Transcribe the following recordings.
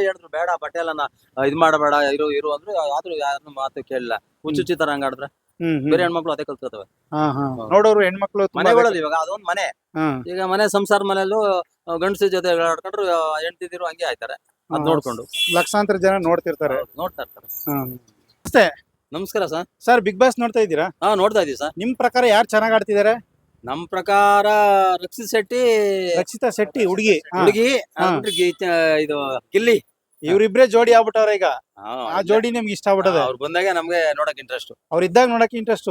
ಹೇಳಿದ್ರು ಬೇಡ ಬಟ್ಟೆ ಎಲ್ಲ ಇದ್ ಮಾಡಬೇಡ ಇರು ಇರು ಅಂದ್ರೆ ಆದ್ರೂ ಯಾರನ್ನು ಮಾತು ಕೇಳಿಲ್ಲ ಹುಚ್ಚುಚ್ಚಿ ತರ ಹಂಗಾಡಿದ್ರೆ ಹ್ಮ್. ಬೇರೆ ಹೆಣ್ಮಕ್ಳು ಅದೇ ಕಲ್ತಿರ್ತವೆ. ನೋಡೋರು ಹೆಣ್ಮಕ್ಳು ತುಂಬಾ ಮನೆಗಳಲ್ಲಿ ಇವಾಗ ಅದೊಂದ್ ಮನೆ. ಈಗ ಮನೆ ಸಂಸಾರ ಮನೆಯಲ್ಲೂ ಗಂಡಸ ಜೊತೆ ಆಡ್ಕೊಂಡ್ರು ಹೆಂಡತಿದಿರು ಹಂಗೆ ಆಯ್ತಾರೆ. ಅದ್ ನೋಡ್ಕೊಂಡು. ಲಕ್ಷಾಂತರ ಜನ ನೋಡ್ತಿರ್ತಾರೆ. ನೋಡ್ತಾ ಇರ್ತಾರೆ. ನಮಸ್ಕಾರ ಸರ್. ಸರ್ ಬಿಗ್ ಬಾಸ್ ನೋಡ್ತಾ ಇದ್ದೀರಾ? ಹಾ ನೋಡ್ತಾ ಇದೀವಿ ಸರ್. ನಿಮ್ ಪ್ರಕಾರ ಯಾರು ಚೆನ್ನಾಗಿ ಆಡ್ತಿದಾರೆ? ನಮ್ ಪ್ರಕಾರ ರಕ್ಷಿತ್ ಶೆಟ್ಟಿ ರಕ್ಷಿತಾ ಶೆಟ್ಟಿ ಹುಡುಗಿ. ಹುಡುಗಿ. ಇದು ಗಿಲ್ಲಿ. ಇವ್ರಿಬ್ರೇ ಜೋಡಿ ಆಗ್ಬಿಟ್ಟವ್ರ ಈಗ. ಆ ಜೋಡಿ ನಿಮ್ಗೆ ಇಷ್ಟ ಆಗ್ಬಿಟ್ಟದ. ಅವ್ರು ಬಂದಾಗ ನಮ್ಗೆ ನೋಡಕ್ ಇಂಟ್ರೆಸ್ಟ್ ಅವ್ರ ಇದ್ದಾಗ ನೋಡಕ್ ಇಂಟ್ರೆಸ್ಟ್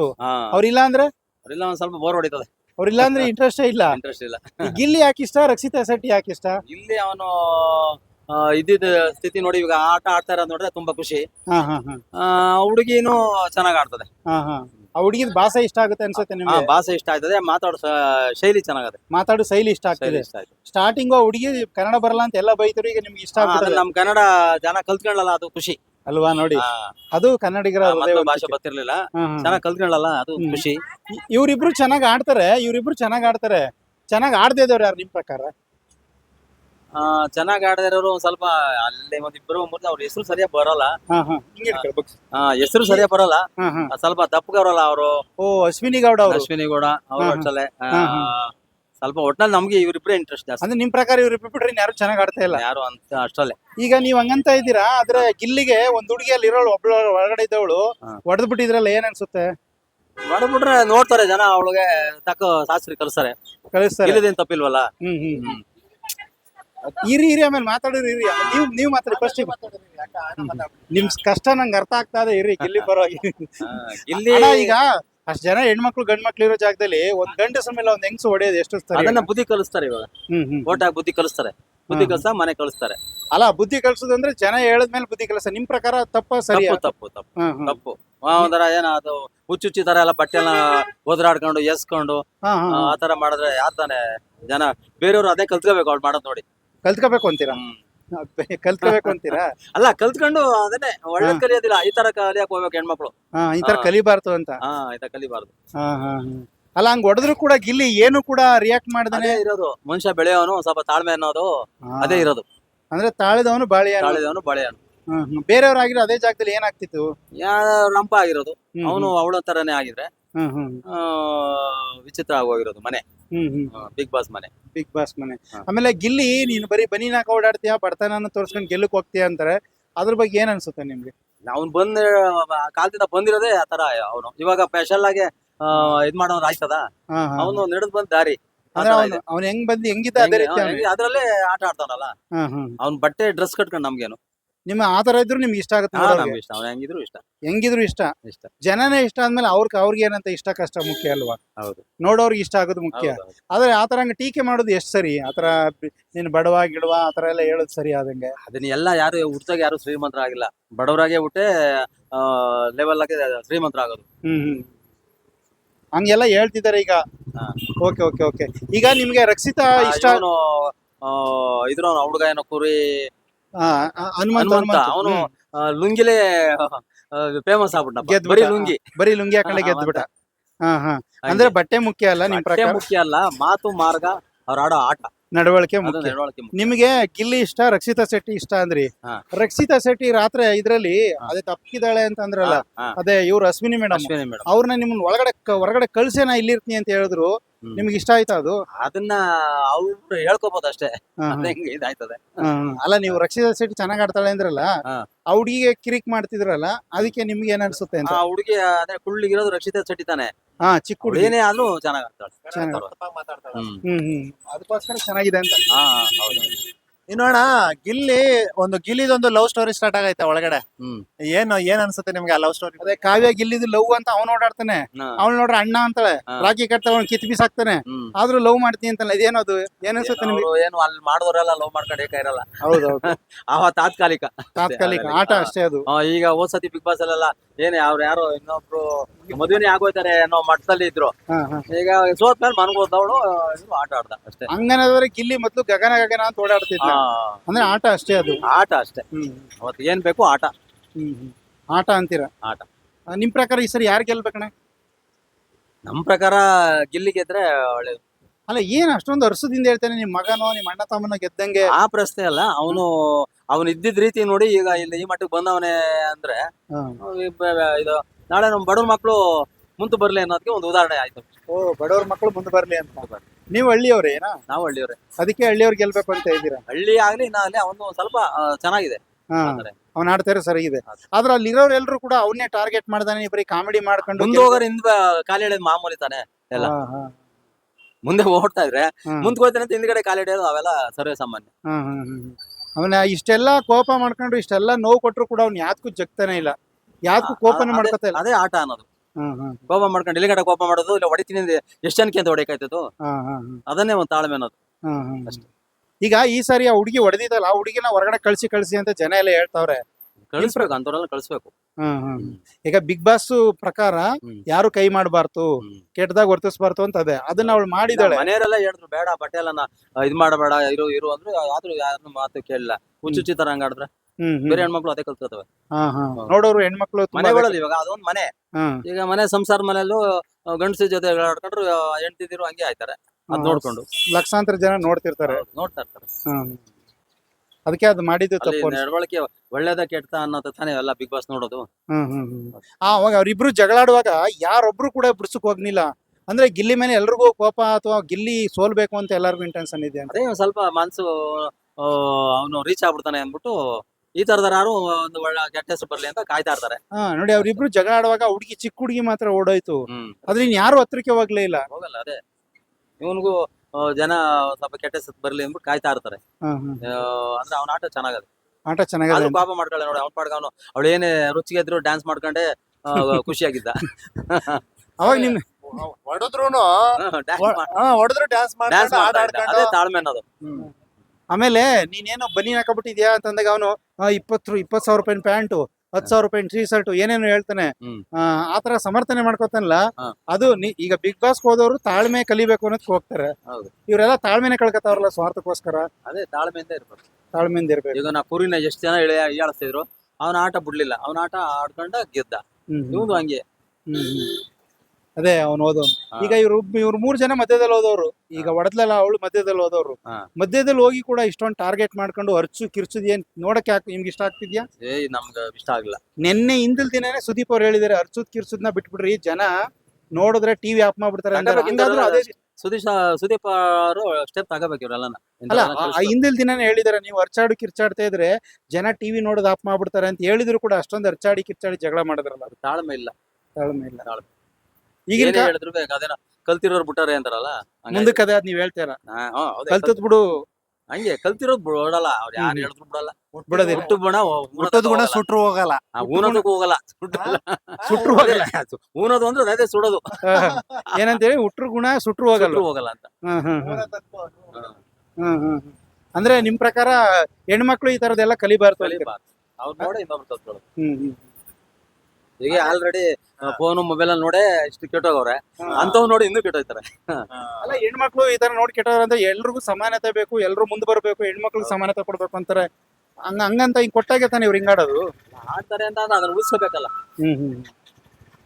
ಅವ್ರಿಲ್ಲ ಅಂದ್ರೆ? ಅವ್ರಿಲ್ಲ ಒಂದ್ ಸ್ವಲ್ಪ ಬೋರ್ ಹೊಡಿತದೆ. ಅವ್ರಿಲ್ಲ ಅಂದ್ರೆ ಇಂಟ್ರೆಸ್ಟ್ ಇಲ್ಲ. ಇಂಟ್ರೆಸ್ಟ್ ಇಲ್ಲ. ಈ ಗಿಲ್ಲಿ ಯಾಕೆ ಇಷ್ಟ? ರಕ್ಷಿತಾ ಶೆಟ್ಟಿ ಯಾಕೆ ಇಷ್ಟ? ಇಲ್ಲಿ ಅವನು ಇದ್ದಿದ್ದ ಸ್ಥಿತಿ ನೋಡಿ ಇವಾಗ ಆಟ ಆಡ್ತಾರ ಇರೋದ್ ನೋಡಿದ್ರೆ ತುಂಬಾ ಖುಷಿ. ಹಾ ಹಾ ಹುಡುಗಿನೂ ಚೆನ್ನಾಗ್ ಆಡ್ತದೆ. ಹಾ ಹಾ. ಆ ಹುಡುಗಿದ್ ಭಾಷೆ ಇಷ್ಟ ಆಗುತ್ತೆ ಅನ್ಸುತ್ತೆ ನಿಮ್ಗೆ? ಭಾಷೆ ಇಷ್ಟ ಆಗ್ತದೆ ಮಾತಾಡೋ ಶೈಲಿ ಚೆನ್ನಾಗದೆ ಮಾತಾಡೋ ಶೈಲಿ ಇಷ್ಟ ಶೈಲಿ ಆಗ್ತಿದೆ ಇಷ್ಟ ಆಯ್ತು. ಸ್ಟಾರ್ಟಿಂಗ್ ಹುಡುಗಿ ಕನ್ನಡ ಬರಲ್ಲ ಅಂತ ಎಲ್ಲ ಬೈತರು ಈಗ ನಿಮ್ಗೆ ಇಷ್ಟ ಆಗ್ತದೆ. ನಮ್ ಕನ್ನಡ ಜನ ಕಲ್ತ್ಕೊಳ್ಳಲ್ಲ ಅದು ಖುಷಿ. ಅಲ್ವಾ ನೋಡಿ? ಹಾ, ಅದು ಕನ್ನಡಿಗರ ಹೃದಯ ಭಾಷೆ ಗೊತ್ತಿರ್ಲಿಲ್ಲ ಚೆನ್ನಾಗಿ ಕಲ್ತ್ಕೊಳ್ಳಲ್ಲ ಅದು ಹ್ಮ್. ಖುಷಿ. ಇವ್ರಿಬ್ರು ಚೆನ್ನಾಗ್ ಆಡ್ತಾರೆ ಇವ್ರಿಬ್ರು ಚೆನ್ನಾಗಿ ಆಡ್ತಾರೆ. ಚೆನ್ನಾಗಿ ಆಡದೇ ಇದ್ದವ್ರು ಯಾರು ನಿಮ್ ಪ್ರಕಾರ? ಚೆನ್ನಾಗ್ ಆಡದಿರೋರು ಒಂದ್ ಸ್ವಲ್ಪ ಅಲ್ಲಿ ಇಬ್ಬರು ಮೂರ್ತಿ ಅವ್ರ ಹೆಸರು ಸರಿಯಾಗಿ ಬರಲ್ಲ. ಆ, ಹೆಸರು ಸರಿಯಾಗಿ ಬರಲ್ಲ. ಸ್ವಲ್ಪ ದಪ್ಪಗವ್ರಲ್ಲ ಅವರು. ಓ ಅಶ್ವಿನಿ ಗೌಡ ಅವರು. ಅಶ್ವಿನಿ ಗೌಡ ಅವ್ರ ಅಷ್ಟಲ್ಲೇ. ಸ್ವಲ್ಪ ಒಟ್ನಲ್ಲಿ ನಮ್ಗೆ ಇವ್ರಿಬ್ರೆ ಇಂಟ್ರೆಸ್ಟ್ ಜಾಸ್ತಿ. ಅಂದ್ರೆ ನಿಮ್ ಪ್ರಕಾರ ಇವ್ರಿಬ್ರು ಬಿಟ್ರೆ ಯಾರು ಚೆನ್ನಾಗಿ ಆಡ್ತಾ ಇಲ್ಲ? ಯಾರು ಅಂತ ಅಷ್ಟಲ್ಲೇ. ಈಗ ನೀವ್ ಹಂಗಂತ ಇದ್ದೀರಾ ಆದ್ರೆ ಗಿಲ್ಲಿಗೆ ಒಂದ್ ಹುಡುಗಿಯಲ್ಲಿ ಇರೋಳು ಒಬ್ಳು ಒಳಗಡೆ ಇದ್ದವಳು. ಹೊಡೆದ್ ಬಿಟ್ಟಿದ್ರಲ್ಲ ಏನ್ ಅನ್ಸುತ್ತೆ? ಮಾಡ್ಬಿಟ್ರೆ ನೋಡ್ತಾರೆ ಜನ ಅವಳಿಗೆ ತಕ್ಕ ಶಾಸ್ತ್ರಿ ಕಲಿಸ್ತಾರೆ. ಕಲಿಸ್ತಾರೆ. ಇಲ್ಲದೇನ್ ತಪ್ಪಿಲ್ವಲ್ಲ? ಹ್ಮ್ ಹ್ಮ್. ಹ್ಮ್. ಇರಿ ಇರಿ ಆಮೇಲೆ ಮಾತಾಡಿರಿ ಇರಿ. ನೀವು ನೀವು ಮಾತಾಡಿ ಫಸ್ಟ್ ನಿಮ್ ಕಷ್ಟ ನಂಗೆ ಅರ್ಥ ಆಗ್ತಾ ಇದೆ ಇರಿ. ಇಲ್ಲಿ ಪರವಾಗಿ. ಇಲ್ಲಿ ಈಗ ಅಷ್ಟ್ ಜನ ಹೆಣ್ಮಕ್ಳು ಗಂಡ್ ಮಕ್ಳು ಇರೋ ಜಾಗದಲ್ಲಿ ಒಂದ್ ಗಂಡಸ ಮೇಲೆ ಒಂದ್ ಹೆಂಗ್ಸು ಹೊಡೆಯೋದು ಎಷ್ಟು ಅದನ್ನ ಬುದ್ಧಿ ಕಲಿಸ್ತಾರೆ ಇವಾಗ. ಹ್ಮ್ ಹ್ಮ್. ಓಟಾಗಿ ಬುದ್ಧಿ ಕಲಿಸ್ತಾರೆ. ಬುದ್ಧಿ. ಕಲ್ಸ ಮನೆ ಕಳಿಸ್ತಾರೆ ಅಲ್ಲ ಬುದ್ಧಿ ಕಲ್ಸೋದಂದ್ರೆ ಜನ ಹೇಳದ್ಮೇಲೆ ಬುದ್ಧಿ ಕಲಿಸ ನಿಮ್ ಪ್ರಕಾರ ತಪ್ಪ ಸರಿ ತಪ್ಪು ತಪ್ಪು ತಪ್ಪು. ಒಂಥರ ಏನ ಅದು ಹುಚ್ಚುಚ್ಚಿ ತರ ಎಲ್ಲ ಬಟ್ಟೆ ಎಲ್ಲ ಒದರಾಡ್ಕೊಂಡು ಎಸ್ಕೊಂಡು ಆ, ತರ ಮಾಡಿದ್ರೆ ಯಾರ್ ತಾನೆ ಜನ ಬೇರೆಯವ್ರು ಅದೇ ಕಲ್ತ್ಕೋಬೇಕು ಅವ್ರು ಮಾಡೋದ್ ನೋಡಿ. ಕಲ್ತ್ಕೋಬೇಕು ಅಂತೀರಾ. ಕಲ್ತ್ಕೋಬೇಕು ಅಂತೀರಾ? ಅಲ್ಲ ಕಲ್ತ್ಕೊಂಡು ಅದನ್ನೇ ಒಳ್ಳೆ. ಕಲಿಯೋದಿಲ್ಲ ಈ ತರ ಕಲಿಯಕ್ ಹೋಗ್ಬೇಕು ಹೆಣ್ಮಕ್ಳು. ಹಾ ಈ ತರ. ಕಲಿಬಾರ್ದು ಅಂತ. ಹಾ ಕಲಿಬಾರ್ದು. ಹಾ ಹಾ ಹಾ. ಅಲ್ಲ ಹಂಗ್ ಹೊಡೆದ್ರು ಕೂಡ ಗಿಲ್ಲಿ ಏನು ಕೂಡ ರಿಯಾಕ್ಟ್ ಮಾಡ್ದಾನೆ? ಇರೋದು. ಮನುಷ್ಯ ಬೆಳೆಯೋನು ಸ್ವಲ್ಪ ತಾಳ್ಮೆ ಅನ್ನೋದು ಅದೇ ಇರೋದು. ಅಂದ್ರೆ ತಾಳಿದವನು ಬಾಳೆ ತಾಳಿದವನು ಬಳೆಯವನು ಬೇರೆಯವ್ರಾಗಿರೋ ಅದೇ ಜಾಗದಲ್ಲಿ ಏನಾಗ್ತಿತ್ತು? ಯಾರ ನಂಪ ಆಗಿರೋದು. ಅವನು ಅವಳ ತರನೇ ಆಗಿದ್ರೆ. ವಿಚಿತ್ರ ಆಗೋಗಿರೋದು ಮನೆ. ಹ್ಮ್ ಹ್ಮ್. ಬಿಗ್ ಬಾಸ್ ಮನೆ. ಬಿಗ್ ಬಾಸ್ ಮನೆ. ಆಮೇಲೆ ಗಿಲ್ಲಿ ನೀನು ಬರೀ ಬನಿ ನಾಕ ಓಡಾಡ್ತೀಯ ಬಡತನ ತೋರಿಸ್ಕೊಂಡು ಗೆಲ್ಲಕ್ ಹೋಗ್ತೀಯ ಅಂತಾರೆ. ಅದ್ರ ಬಗ್ಗೆ ಏನ್ ಅನ್ಸುತ್ತೆ ನಿಮ್ಗೆ? ಅವ್ನು ಬಂದ ಕಾಲದಿಂದ ಬಂದಿರೋದೇ ಆ ತರ ಅವನು. ಇವಾಗ ಸ್ಪೆಷಲ್ ಆಗಿ ಇದ್ ಮಾಡೋನ್ ಆಯ್ತದ? ಅವನು ನಡೆದ್ ಬಂದ ದಾರಿ. ಅವ್ನು ಹೆಂಗ್ ಬಂದ್ ಹೆಂಗಿದ್ದ ಅದೇ ರೀತಿ ಅದ್ರಲ್ಲೇ ಆಟ ಆಡ್ತಾನಲ್ಲ. ಅವ್ನ್ ಬಟ್ಟೆ ಡ್ರೆಸ್ ಕಟ್ಕೊಂಡ್ ನಮ್ಗೇನು. ನಿಮ್ಮ ಆ ತರ ಇದ್ರು ನಿಮ್ಗೆ ಇಷ್ಟ ಆಗುತ್ತೆ ಹಾ, ನೋಡೋರ್ಗೆ. ನಮ್ಗೆ ಇಷ್ಟ. ಅವ್ನು ಹೆಂಗಿದ್ರು ಇಷ್ಟ. ಹೆಂಗಿದ್ರು ಇಷ್ಟ. ಇಷ್ಟ. ಜನನೇ ಇಷ್ಟ ಆದ್ಮೇಲೆ ಅವ್ರಿಗೆ ಅವ್ರಿಗೆ ಏನಂತ ಇಷ್ಟ ಕಷ್ಟ ಮುಖ್ಯ ಅಲ್ವಾ? ಹೌದು. ನೋಡೋರ್ಗೆ ಇಷ್ಟ ಆಗೋದು ಮುಖ್ಯ. ಹೌದು, ಹೌದು. ಆದ್ರೆ ಆ ತರ ಹಂಗೆ ಟೀಕೆ ಮಾಡೋದು ಎಷ್ಟು ಸರಿ? ಆತರ ನೀನ್ ಬಿ- ನೀನು ಬಡವ ಗಿಡವ ಆ ತರ ಎಲ್ಲ ಹೇಳೋದು ಸರಿ ಆದಂಗೆ ಅದನ್ನ ಎಲ್ಲ ಯಾರು ಹುಟ್ಟಾಗ ಯಾರು ಶ್ರೀಮಂತರ ಆಗಿಲ್ಲ. ಬಡವರಾಗೆ ಹುಟ್ಟೆ ಲೆವೆಲ್ ಆಗಿ ಶ್ರೀಮಂತರಾಗೋದು ಹ್ಮ್ ಹ್ಮ್. ಹಂಗೆಲ್ಲ ಹೇಳ್ತಿದ್ದಾರೆ ಈಗ. ಹಾ. Okay okay okay. ಈಗ ನಿಮ್ಗೆ ರಕ್ಷಿತಾ ಇಷ್ಟ ಆ ಇದ್ರ ಹುಡುಗ ಏನೋ ಕುರಿ ಹನುಮಂತ. ಅವನು. ಲುಂಗಿಲೇ ಫೇಮಸ್ ಆಗ್ಬಿಟ್ಟ. ಬರೀ ಲುಂಗಿ. ಬರೀ ಲುಂಗಿ ಹಾಕೊಂಡೆ ಗೆದ್ದ್ಬಿಟ್ಟ ಗೆದ್ಬಿಟ್ಟ. ಹಾ ಹಾ. ಅಂದ್ರೆ ಬಟ್ಟೆ ಮುಖ್ಯ ಅಲ್ಲ ನಿಮ್ ಪ್ರಕಾರ? ಮುಖ್ಯ ಅಲ್ಲ ಮಾತು ಮಾರ್ಗ ಅವ್ರ ಆಡೋ ಆಟ. ನಡವಳಿಕೆ. ನಿಮ್ಗೆ ಗಿಲ್ಲಿ ಇಷ್ಟ ರಕ್ಷಿತಾ ಶೆಟ್ಟಿ ಇಷ್ಟ ಅಂದ್ರಿ? ರಕ್ಷಿತಾ ಶೆಟ್ಟಿ ರಾತ್ರಿ ಇದ್ರಲ್ಲಿ ಅದೇ ತಪ್ಪಿದಾಳೆ ಅಂತ ಅಂದ್ರಲ್ಲ ಅದೇ ಇವ್ರು ಅಶ್ವಿನಿ ಮೇಡಮ್. ಅವ್ರನ್ನ ನಿಮ್ಮ ಒಳಗಡೆ ಹೊರಗಡೆ ಕಳ್ಸೇನಾ ಇಲ್ಲಿರ್ತೀನಿ ಅಂತ ಹೇಳಿದ್ರು. ನಿಮ್ಗೆ ಇಷ್ಟ ಆಯ್ತಾ ಅದು? ಅದನ್ನ ಅವ್ರು ಹೇಳ್ಕೋಬಹುದು ಅಷ್ಟೇ. ಹಾ, ಹಾ. ಅದೇ ಹಿಂಗೆ ಇದಾಯ್ತದೆ. ಹಾ, ಹಾ. ಅಲ್ಲ ನೀವು ರಕ್ಷಿತಾ ಶೆಟ್ಟಿ ಚೆನ್ನಾಗ್ ಆಡ್ತಾಳೆ ಅಂದ್ರಲ್ಲ ಹಾ. ಆ ಹುಡುಗಿಗೆ ಕಿರಿಕ್ ಮಾಡ್ತಿದ್ರಲ್ಲ ಅದಕ್ಕೆ ನಿಮ್ಗೆ ಏನ್ ಅನ್ಸುತ್ತೆ ಅಂತ? ಆ ಹುಡುಗಿ ಅದೇ ಕುಳ್ಳಿಗಿರೋದು ರಕ್ಷಿತ ಶೆಟ್ಟಿ ತಾನೆ. ಹಾ ಚಿಕ್ಕ ಹುಡುಗಿ. ಏನೇ ಆದ್ರೂ ಚೆನ್ನಾಗ್ ಆಡ್ತಾಳೆ. ಚೆನ್ನಾಗ್ ಹ್ಮ್ ಹ್ಮ್ ಹ್ಮ್. ಅದಕ್ಕೋಸ್ಕರ ಚೆನ್ನಾಗಿದೆ ಅಂತ. ಹಾ ಹೌದು. ಇನ್ನೋಣ ಗಿಲ್ಲಿ ಒಂದು ಗಿಲ್ಲಿದೊಂದು ಲವ್ ಸ್ಟೋರಿ ಸ್ಟಾರ್ಟ್ ಆಗೈತೆ ಒಳಗಡೆ. ಹ್ಮ್. ಏನು ಏನ್ ಅನ್ಸುತ್ತೆ ನಿಮ್ಗೆ ಆ ಲವ್ ಸ್ಟೋರಿ? ಅದೇ ಕಾವ್ಯ ಗಿಲ್ಲಿದು ಲವ್ ಅಂತ ಅವ್ನು ಓಡಾಡ್ತಾನೆ. ಅವ್ನು ನೋಡ್ರ ಅಣ್ಣ ಅಂತಾಳೆ. ರಾಕಿ ರಾಖಿ ಕಟ್ತಾ ಅವ್ನು ಕಿತ್ ಬಿಸಾಕ್ತಾನೆ. ಆದ್ರೂ ಲವ್ ಮಾಡ್ತೀನಿ ಅಂತಲ್ಲ ಅದು? ಏನ್ ಅನ್ಸುತ್ತೆ ನಿಮ್ಗೆ? ಏನು ಅಲ್ಲಿ ಮಾಡಿದವರೆಲ್ಲ ಲವ್ ಮಾಡ್ಕೊಂಡು ಏಕ ಇರಲ್ಲ. ಹೌದೌದು. ಅವ ತಾತ್ಕಾಲಿಕ. ತಾತ್ಕಾಲಿಕ ಆಟ ಅಷ್ಟೇ ಅದು. ಈಗ ಹೋದ್ ಸತಿ ಬಿಗ್ ಬಾಸ್ ಅಲ್ಲೆಲ್ಲ ಏನೇ ಅವ್ರ ಯಾರೋ ಇನ್ನೊಬ್ರು ಮದುವೆನೇ ಆಗೋಯ್ತಾರೆ ಅನ್ನೋ ಮಟ್ಟದಲ್ಲಿ ಇದ್ರು. ಈಗ ಸೋತ್ ಮೇಲೆ ಮನ್ಗೋದವಳು ಆಟ ಆಡ್ದ ಅಷ್ಟೇ. ಹಂಗನಾದ್ರೆ ಗಿಲ್ಲಿ ಮೊದ್ಲು ಗಗನ ಗಗನ ಅಂತ ಓಡಾಡ್ತಿದ್ದ ಆ, ಅಂದ್ರೆ ಆಟ ಅಷ್ಟೇ ಅದು ಆಟ ಅಷ್ಟೇ ಅವತ್ತು ಏನ್ ಬೇಕು ಆಟ ಹ್ಮ್ ಹ್ಮ್. ಆಟ ಅಂತೀರ ಆಟ. ಆ, ನಿಮ್ ಪ್ರಕಾರ ಈ ಸರಿ ಯಾರು ಗೆಲ್ಬೇಕಣ್ಣ ನಮ್ ಪ್ರಕಾರ ಗಿಲ್ಲಿ ಗೆದ್ರೆ ಒಳ್ಳೇದು ಅಲ್ಲ ಏನ್ ಅಷ್ಟೊಂದು ವರ್ಷದಿಂದ ಹೇಳ್ತಾನೆ ನಿಮ್ ಮಗನೋ ನಿಮ್ ಅಣ್ಣ ತಮ್ಮನ ಗೆದ್ದಂಗೆ ಆ ಪ್ರಶ್ನೆ ಅಲ್ಲ ಅವನು ಅವನು ಇದ್ದಿದ್ ರೀತಿ ನೋಡಿ ಈಗ ಇಲ್ಲಿ ಈ ಮಟ್ಟಕ್ಕೆ ಬಂದವನೇ ಅಂದ್ರೆ ಹಾ. ಇದು ನಾಳೆ ನಮ್ಮ ಬಡವ್ರ ಮಕ್ಕಳು ಮುಂದೆ ಬರ್ಲಿ ಅನ್ನೋದಕ್ಕೆ ಒಂದು ಉದಾಹರಣೆ ಆಯ್ತು. ಓ ಬಡವ್ರ ಮಕ್ಕಳು ಮುಂದೆ ಬರ್ಲಿ ಅಂತ. ನೀವು ಹಳ್ಳಿಯವ್ರೆ ಏನಾ? ನಾವು ಹಳ್ಳಿಯವ್ರೆ. ಅದಕ್ಕೆ ಹಳ್ಳಿಯವ್ರು ಗೆಲ್ಬೇಕು ಅಂತ ಇದ್ದೀರಾ? ಹಳ್ಳಿ ಆಗ್ಲಿ ಇನ್ನಾಗ್ಲಿ ಅವನು ಸ್ವಲ್ಪ ಆ, ಚೆನ್ನಾಗಿದೆ. ಹಾ ಅವ್ನ ಆಡ್ತಾರೆ ಸರಿ ಇದೆ. ಆದ್ರೆ ಅಲ್ಲಿರೋರು ಎಲ್ರು ಕೂಡ ಅವನ್ನೇ ಟಾರ್ಗೆಟ್ ಮಾಡ್ದಾನೆ ಬರೀ ಕಾಮಿಡಿ ಮಾಡ್ಕೊಂಡು ಮುಂದೆ ಹೋಗೋರು ಹಿಂದ್ ಕಾಲಿ ಎಳೆಯೋದು ಮಾಮೂಲಿ ತಾನೆ ಎಲ್ಲ. ಹಾ, ಹಾ, ಮುಂದೆ ಓಡ್ತಾ ಇದ್ರೆ ಹಾ. ಮುಂದೆ ಹೋಗ್ತಾನೆ ಅಂತ ಹಿಂದ್ಗಡೆ ಕಾಲಿ ಹಿಡಿಯೋದು ಅವೆಲ್ಲ ಸರ್ವೇ ಸಾಮಾನ್ಯ. ಹಾ, ಹಾ, ಹಾ. ಅವನ ಇಷ್ಟೆಲ್ಲ ಕೋಪ ಮಾಡ್ಕೊಂಡು ಇಷ್ಟೆಲ್ಲ ನೋವು ಕೊಟ್ರು ಕೂಡ ಅವ್ನು ಯಾವ್ದಕ್ಕೂ ಜಗ್ತಾನೆ ಇಲ್ಲ. ಯಾವ್ದಕ್ಕೂ ಕೋಪನ ಮಾಡ್ಕೊತಾ ಇಲ್ಲ. ಅದೇ ಆಟ ಅನ್ನೋದು. ಕೋಪ ಮಾಡ್ಕೊಂಡು ಎಲ್ಲಿಗಡೆ ಕೋಪ ಮಾಡೋದು? ಇಲ್ಲ ಹೊಡಿತೀನಿ ಎಷ್ಟು ಜನಕ್ಕೆ ಅಂತ ಹೊಡಿಕಾಯ್ತದು ಹಾ, ಹಾ, ಅದನ್ನೇ ಒಂದು ತಾಳ್ಮೆ ಅನ್ನೋದು. ಅಷ್ಟೇ. ಈಗ ಈ ಸಾರಿ ಆ ಹುಡುಗಿ ಹೊಡೆದಿದ್ದಲ್ಲ ಆ ಹುಡುಗಿನ ಹೊರಗಡೆ ಕಳ್ಸಿ ಕಳ್ಸಿ ಅಂತ ಜನ ಎಲ್ಲ ಹೇಳ್ತಾವ್ರೆ. ಕಳಿಸ್ಬೇಕು ಅಂತವ್ರೆಲ್ಲ ಕಳಿಸ್ಬೇಕು. ಈಗ ಬಿಗ್ ಬಾಸ್ ಪ್ರಕಾರ ಯಾರು ಕೈ ಮಾಡಬಾರ್ದು ಕೆಟ್ಟದಾಗ ವರ್ತಿಸಬಾರ್ದು ಅಂತ ಅದೇ ಅದನ್ನ ಅವಳು ಮಾಡಿದಾಳೆ ಮನೆಯವರೆಲ್ಲ ಹೇಳಿದ್ರು ಬೇಡ ಬಟ್ಟೆ ಎಲ್ಲ ಇದ್ ಮಾಡಬೇಡ ಇರು ಇರು ಅಂದ್ರೆ ಆದ್ರೂ ಯಾರನ್ನು ಮಾತು ಕೇಳಿಲ್ಲ ಹುಚ್ಚುಚ್ಚಿ ತರ ಹಂಗಾಡಿದ್ರೆ. ಬೇರೆ ಹೆಣ್ಮಕ್ಳು ಅದೇ ಕಲ್ತಿರ್ತವೆ. ನೋಡೋರು ಹೆಣ್ಮಕ್ಳು ಮನೆಗಳಲ್ಲಿ ಇವಾಗ ಅದೊಂದ್ ಮನೆ. ಈಗ ಮನೆ ಸಂಸಾರ ಮನೆಯಲ್ಲೂ ಗಂಡಸ ಜೊತೆ ಆಡ್ಕೊಂಡ್ರು ಹೆಂಡತಿದಿರು ಹಂಗೆ ಆಯ್ತಾರೆ. ಅದ್ ನೋಡ್ಕೊಂಡು. ಲಕ್ಷಾಂತರ ಜನ ನೋಡ್ತಿರ್ತಾರೆ. ನೋಡ್ತಾ ಇರ್ತಾರೆ. ಅದಕ್ಕೆ ಅದು ಮಾಡಿದ್ದು ತಪ್ಪು. ನಡವಳಿಕೆ ಒಳ್ಳೇದ ಕೆಟ್ಟ ಅನ್ನೋದು ತಾನೇ ಎಲ್ಲ ಬಿಗ್ ಬಾಸ್ ನೋಡೋದು. ಅವಾಗ ಅವ್ರಿಬ್ರು ಜಗಳಾಡುವಾಗ ಯಾರೊಬ್ರು ಕೂಡ ಬಿಡ್ಸಕ್ ಹೋಗ್ಲಿಲ್ಲ. ಅಂದ್ರೆ ಗಿಲ್ಲಿ ಮೇಲೆ ಎಲ್ರಿಗೂ ಕೋಪ ಅಥವಾ ಗಿಲ್ಲಿ ಸೋಲ್ಬೇಕು ಅಂತ ಎಲ್ಲರಿಗೂ ಇಂಟೆನ್ಷನ್ ಇದೆ ಅಂತ. ಅದೇ ಒಂದ್ ಸ್ವಲ್ಪ ಮನ್ಸು ಅವನು ರೀಚ್ ಆಗ್ಬಿಡ್ತಾನೆ ಅಂದ್ಬಿಟ್ಟು ಈ ತರದಾರ ಯಾರು ಒಂದು ಒಳ್ಳೆ ಕೆಟ್ಟ ಹೆಸರು ಬರ್ಲಿ ಅಂತ ಕಾಯ್ತಾ ಇರ್ತಾರೆ. ಹಾ ನೋಡಿ ಅವ್ರಿಬ್ರು ಜಗಳ ಆಡುವಾಗ ಹುಡುಗಿ ಚಿಕ್ಕ ಹುಡುಗಿ ಮಾತ್ರ ಓಡೋಯ್ತು. ಹ್ಮ್. ಆದ್ರೆ ಇನ್ ಯಾರು ಹತ್ರಕ್ಕೆ ಹೋಗ್ಲೇ ಇಲ್ಲ. ಹೋಗಲ್ಲ ಅದೇ. ಇವನ್ಗೂ ಜನ ಸ್ವಲ್ಪ ಕೆಟ್ಟ ಹೆಸರು ಬರ್ಲಿ ಅಂದ್ಬಿಟ್ಟು ಕಾಯ್ತಾ ಇರ್ತಾರೆ. ಹಾ, ಹಾ. ಆ, ಅಂದ್ರೆ ಅವನ ಆಟ ಚೆನ್ನಾಗದೆ. ಆಟ ಚೆನ್ನಾಗಿ ಪಾಪ ಮಾಡ್ಕೊಳ್ಳ ನೋಡಿ ಅವ್ನ ಪಾಡ್ಗ ಅವನು ಅವಳು ಏನೇ ರುಚಿಗೆ ಇದ್ರು ಡ್ಯಾನ್ಸ್ ಮಾಡ್ಕೊಂಡೆ ಆ, ಖುಷಿಯಾಗಿದ್ದ. ಅವಾಗ ನಿಮ್ ಹೊಡೆದ್ರು ಡ್ಯಾನ್ಸ್ ಮಾಡ್ಕೊಂಡು ಮಾಡ್ತಾ. ಆಡ್ಕೊಂಡು ಅದೇ ತಾಳ್ಮೆ ಅನ್ನೋದು. ಆಮೇಲೆ ನೀನೇನೋ ಬನ್ನಿ ಹಾಕಬಿಟ್ಟಿದ್ಯಾ ಅಂತಂದಾಗ ಅವನು ಇಪ್ಪತ್ತು ಇಪ್ಪತ್ ಇಪ್ಪತ್ತು ಸಾವಿರ ರೂಪಾಯಿ ಪ್ಯಾಂಟು ಹತ್ತು ಸಾವಿರ ರೂಪಾಯಿ ಟೀ ಶರ್ಟ್ ಏನೇನು ಹೇಳ್ತಾನೆ. ಆ, ಆತರ ಸಮರ್ಥನೆ ಮಾಡ್ಕೋತಾನಲ್ಲ ಅದು ಈಗ ಬಿಗ್ ಬಾಸ್ ಹೋದವರು ತಾಳ್ಮೆ ಕಲಿಬೇಕು ಅನ್ನೋದಕ್ಕೆ ಹೋಗ್ತಾರೆ. ಹೌದು. ಇವರೆಲ್ಲ ತಾಳ್ಮೆನೆ ಕಳ್ಕೊತಾವ್ರಲ್ಲ ಸ್ವಾರ್ಥಕ್ಕೋಸ್ಕರ. ಅದೇ ತಾಳ್ಮೆಯಿಂದ ಇರ್ಬೇಕು. ತಾಳ್ಮೆಯಿಂದ ಇರ್ಬೇಕು. ಈಗ ನಾ ಕುರಿನ ಎಷ್ಟು ಜನ ಇಳಿಯ ಹೀಯಾಳಿಸ್ತಿದ್ರು ಅವನ ಆಟ ಬಿಡ್ಲಿಲ್ಲ ಅವನ ಆಟ ಆಡ್ಕೊಂಡ ಗೆದ್ದ. ಹಂಗೆ. ಅದೇ ಅವ್ನು ಓದೋನು. ಈಗ ಇವ್ರು ಇವ್ರು ಮೂರ್ ಜನ ಮಧ್ಯದಲ್ಲಿ ಓದೋರು. ಈಗ ಒಡದ್ಲಲ್ಲ ಅವಳು ಮಧ್ಯದಲ್ಲಿ ಓದೋರು. ಹಾ. ಮಧ್ಯದಲ್ಲಿ ಹೋಗಿ ಕೂಡ ಇಷ್ಟೊಂದು ಟಾರ್ಗೆಟ್ ಮಾಡ್ಕೊಂಡು ಅರ್ಚು ಕಿರ್ಚುದ್ ಏನ್ ನೋಡಕ್ಕೆ ಯಾಕೆ ನಿಮ್ಗೆ ಇಷ್ಟ ಆಗ್ತಿದ್ಯಾ? ಏ ನಮ್ಗೆ ಇಷ್ಟ ಆಗ್ಲಿಲ್ಲ. ನಿನ್ನೆ ಹಿಂದಿಲ್ ದಿನನೇ ಸುದೀಪ್ ಅವ್ರು ಹೇಳಿದಾರೆ ಅರ್ಚುದ್ ಕಿರ್ಚುದ್ನ ಬಿಟ್ಬಿಡ್ರಿ ಜನ ನೋಡಿದ್ರೆ ಟಿವಿ ಆಫ್ ಮಾಡ್ಬಿಡ್ತಾರೆ ಹಂಗಾದ್ರೂ ಅದೇ ಸುದೀಶ್ ಸುದೀಪ್ ಅವರು ಸ್ಟೆಪ್ ತಗೋಬೇಕು ಇವ್ರೆಲ್ಲನ ಅಲ್ಲ ಆ- ಆ ಹಿಂದಿಲ್ ದಿನನೇ ಹೇಳಿದಾರೆ ನೀವು ಅರ್ಚಾಡು ಕಿರ್ಚಾಡ್ತಾ ಇದ್ರೆ ಜನ ಟಿವಿ ನೋಡೋದು ಆಫ್ ಮಾಡ್ಬಿಡ್ತಾರೆ ಅಂತ ಹೇಳಿದ್ರು ಕೂಡ ಅಷ್ಟೊಂದು ಅರ್ಚಾಡಿ ಕಿರ್ಚಾಡಿ ಜಗಳ ಮಾಡಿದ್ರಲ್ಲ. ತಾಳ್ಮೆ ಇಲ್ಲ. ತಾಳ್ಮೆ ಇಲ್ಲ. ತಾಳ್ಮೆ. ಈಗಿನ ಏನೇ ಹೇಳಿದ್ರು ಬೇಕು? ಅದೇನೋ ಕಲ್ತಿರೋರು ಬಿಟ್ಟಾರೆ ಅಂತಾರಲ್ಲ? ಹಂಗಾಗಿ- ಮುಂದಕ್ಕೆ ಅದೇ ಅದ್ ನೀವ್ ಹೇಳ್ತೀರ? ಹಾ, ಹಾ, ಹೌದೇ, ಕಲ್ತದ್ ಬಿಡು. ಹಂಗೆ ಕಲ್ತಿರೋದು ಬಿಡಲ್ಲ ಅವ್ರು ಯಾರು ಹ್ಮ್. ಹೇಳಿದ್ರು ಬಿಡಲ್ಲ. ಬಿಡೋದಿಲ್ಲ. ಹುಟ್ಟು ಗುಣ ಹುಟ್ಟದ್ ಗುಣ ಸುಟ್ರು ಹೋಗಲ್ಲ. ಊನ ಹೋಗಲ್ಲ. ಸುಟ್ಟಲ್ಲ ಸುಟ್ರು ಹೋಗಲ್ಲ. ಊನದು ಅಂದ್ರೆ ಅದೇ ಸುಡೋದು. ಏನಂತೇಳಿ ಹುಟ್ರು ಗುಣ ಸುಟ್ರು ಹೋಗಲ್ಲ. ಸುಟ್ರು ಹೋಗಲ್ಲ ಅಂತ. ಹ್ಮ್, ಹ್ಮ್, ಹ್ಮ್. ಹ್ಮ್, ಹ್ಮ್, ಹ್ಮ್. ಅಂದ್ರೆ ನಿಮ್ ಪ್ರಕಾರ ಹೆಣ್ಮಕ್ಳು ಈ ತರದೆಲ್ಲ ಕಲಿಬಾರ್ದು ಅಂತೀರ? ಕಲಿಬಾರ್ದು. ಅವ್ರು ನೋಡಿ ಇನ್ನೊಬ್ರು ಕಲ್ತ್ಕೊಳ್ಳೋದು ಹ್ಮ್, ಹ್ಮ್. ಈಗ ಆಲ್ರೆಡಿ ಫೋನ್ ಮೊಬೈಲ್ ಅಲ್ಲಿ ನೋಡೇ ಇಷ್ಟು ಕೆಟ್ಟೋಗವ್ರೆ. ಅಂತವ್ ನೋಡಿ ಇನ್ನೂ ಕೆಟ್ಟೋಯ್ತಾರೆ. ಅಲ್ಲ ಹೆಣ್ಮಕ್ಳು ಈ ತರ ನೋಡಿ ಕೆಟ್ಟವ್ರ ಅಂದ್ರೆ ಎಲ್ರಿಗೂ ಸಮಾನತೆ ಬೇಕು ಎಲ್ರು ಮುಂದ್ ಬರ್ಬೇಕು ಹೆಣ್ಮಕ್ಳಿಗೆ ಸಮಾನತೆ ಕೊಡ್ಬೇಕು ಅಂತಾರೆ. ಹಂಗ ಹಂಗಂತ ಹಿಂಗ್ ಕೊಟ್ಟಾಗೆ ತಾನೆ ಇವ್ರು ಹಿಂಗಾಡೋದು? ಆಡ್ತಾರೆ ಅಂತ ಅದನ್ನ ಉಳಿಸ್ಕೋಬೇಕಲ್ಲ. ಹ್ಮ್ ಹ್ಮ್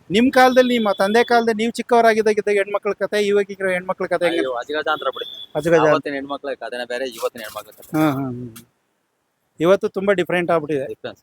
ನಿಮ್ ಕಾಲದಲ್ಲಿ ನಿಮ್ಮ ತಂದೆ ಕಾಲದಲ್ಲಿ ನೀವು ಚಿಕ್ಕವರಾಗಿದ್ದಾಗಿದ್ದಾಗ ಹೆಣ್ಮಕ್ಳ ಕತೆ ಇವಾಗ ಹೆಣ್ಮಕ್ಳ ಕತೆ ಹೆಂಗೆ? ಅಯ್ಯೋ, ಅಜಗಜಾಂತರ ಬಿಡಿ. ಅಜಗಜ ಅವತ್ತಿನ ಹೆಣ್ಮಕ್ಳ ಕಥೆನೇ ಬೇರೆ ಇವತ್ತಿನ ಹೆಣ್ಮಕ್ಳ ಕಥೆ ಹ್ಮ್ ಹ್ಮ್ ಹ್ಮ್. ಇವತ್ತು ತುಂಬಾ ಡಿಫ್ರೆಂಟ್ ಆಗ್ಬಿಟ್ಟಿದೆ. ಡಿಫ್ರೆನ್ಸ್